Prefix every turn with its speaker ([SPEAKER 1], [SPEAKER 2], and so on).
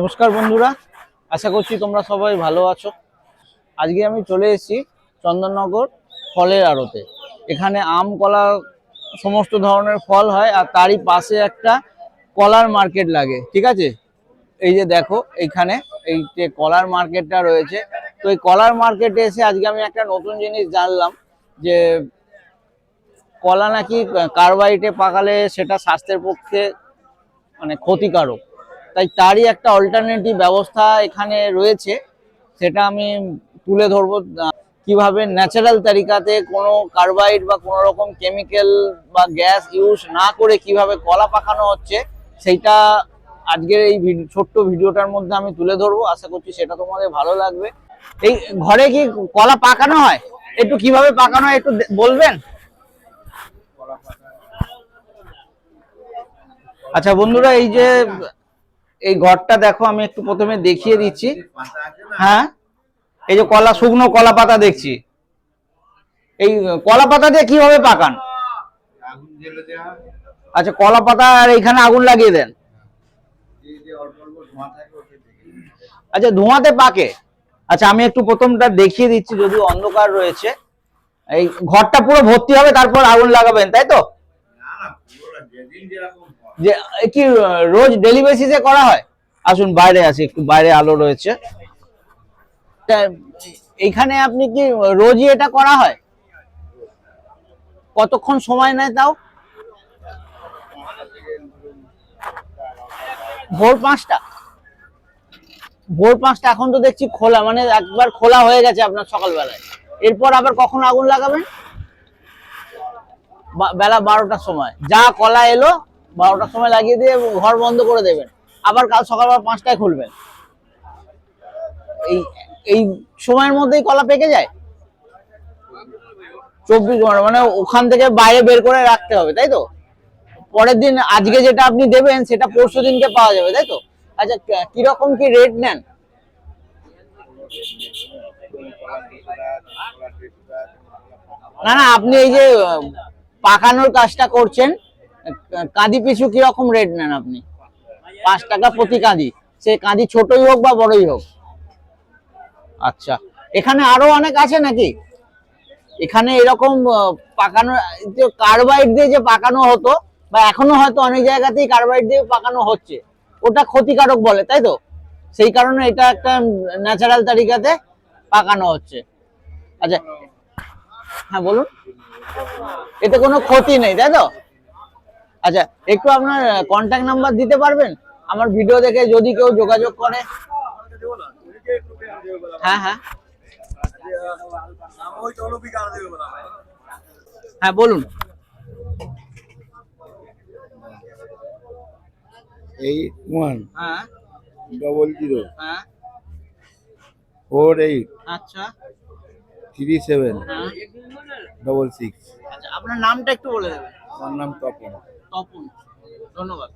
[SPEAKER 1] নমস্কার বন্ধুরা, আশা করছি তোমরা সবাই ভালো আছো। আজকে আমি চলে এসেছি চন্দননগর ফলের আড়তে। এখানে আম, কলা, সমস্ত ধরনের ফল হয় আর তারই পাশে একটা কলার মার্কেট লাগে, ঠিক আছে? এই যে দেখো, এইখানে এই যে কলার মার্কেটটা রয়েছে। তো এই কলার মার্কেটে এসে আজকে আমি একটা নতুন জিনিস জানলাম যে কলা নাকি কার্বাইটে পাকালে সেটা স্বাস্থ্যের পক্ষে মানে ক্ষতিকারক। তাই তারই একটা অল্টারনেটিভ ব্যবস্থা এখানে রয়েছে। সেটা আমি তুলে ধরবো কীভাবে ন্যাচারাল তারিকাতে কোনো কার্বাইড বা কোনো রকম কেমিক্যাল বা গ্যাস ইউজ না করে কীভাবে কলা পাকানো হচ্ছে, সেইটা আজকের এই ছোট্ট ভিডিওটার মধ্যে আমি তুলে ধরবো। আশা করছি সেটা তোমাদের ভালো লাগবে। এই ঘরে কি কলা পাকানো হয়? একটু কীভাবে পাকানো হয় একটু বলবেন? আচ্ছা বন্ধুরা, এই যে এই ঘরটা দেখো আমি একটু প্রথমে দেখিয়ে দিচ্ছি। হ্যাঁ এই যে কলা শুকনো কলা পাতা দেখছি। এই কলা পাতা দিয়ে কীভাবে পাকান? আচ্ছা কলা পাতা আর এখানে আগুন লাগিয়ে দেন। আচ্ছা ধোঁয়াতে পাকে। আচ্ছা আমি একটু প্রথমটা দেখিয়ে দিচ্ছি যদিও অন্ধকার রয়েছে। এই ঘরটা পুরো ভর্তি হবে তারপর আগুন লাগাবেন তাই তো?
[SPEAKER 2] না না পুরো যেদিন যেরকম
[SPEAKER 1] যে কি রোজ ডেলি বেসিসে করা হয়? আসুন, বাইরে আসি, একটু বাইরে আলো রয়েছে। এইখানে আপনি কি রোজই এটা করা হয়? কতক্ষণ সময় নেয় তাও? ভোর পাঁচটা। ভোর পাঁচটা, এখন তো দেখছি খোলা মানে একবার খোলা হয়ে গেছে আপনার সকালবেলায়। এরপর আবার কখন আগুন লাগাবেন? বেলা বারোটার সময়। যা কলা এলো বারোটার সময় লাগিয়ে দিয়ে ঘর বন্ধ করে দেবেন। আবার কাল সকালবেলা পাঁচটায় খুলবেন। এই এই সময়ের মধ্যেই কলা পেকে যায়? চব্বিশ ঘণ্টা মানে ওখান থেকে বাইরে বের করে রাখতে হবে, তাই তো? পরের দিন আজকে যেটা আপনি দেবেন, সেটা পরশু দিনকে পাওয়া যাবে, তাই তো? আচ্ছা কীরকম কি রেট নেন? না না, আপনি এই যে, পাকানোর কাজটা করছেন কাঁদি পিছু কীরকম রেট নেন আপনি? পাঁচ টাকা প্রতি কাঁদি। সে কাঁদি ছোটই হোক বা বড়ই হোক। আচ্ছা। এখানে আরও অনেক আছে নাকি? এখানে এরকম পাকানো কার্বাইড দিয়ে যে পাকানো হতো, বা এখনও হয়তো অনেক জায়গাতেই কার্বাইড দিয়ে পাকানো হচ্ছে। ওটা ক্ষতিকারক বলে, তাই তো? সেই কারণে এটা একটা ন্যাচারাল তালিকাতে পাকানো হচ্ছে। আচ্ছা। হ্যাঁ বলুন। এতে কোনো ক্ষতি নেই, তাই তো? একটু আপনার কন্ট্যাক্ট নাম্বার দিতে পারবেন? আমার ভিডিও দেখে যদি কেউ যোগাযোগ করে। হ্যাঁ হ্যাঁ। হ্যাঁ বলুন।
[SPEAKER 2] এইট ওয়ান
[SPEAKER 1] হ্যাঁ।
[SPEAKER 2] ডবল জিরো
[SPEAKER 1] হ্যাঁ।
[SPEAKER 2] ফোর এইট
[SPEAKER 1] আচ্ছা।
[SPEAKER 2] থ্রি সেভেন
[SPEAKER 1] হ্যাঁ।
[SPEAKER 2] ডবল সিক্স
[SPEAKER 1] আচ্ছা আপনার নামটা একটু বলে দেবেন।
[SPEAKER 2] আমার নাম তপন।
[SPEAKER 1] তপন। ধন্যবাদ।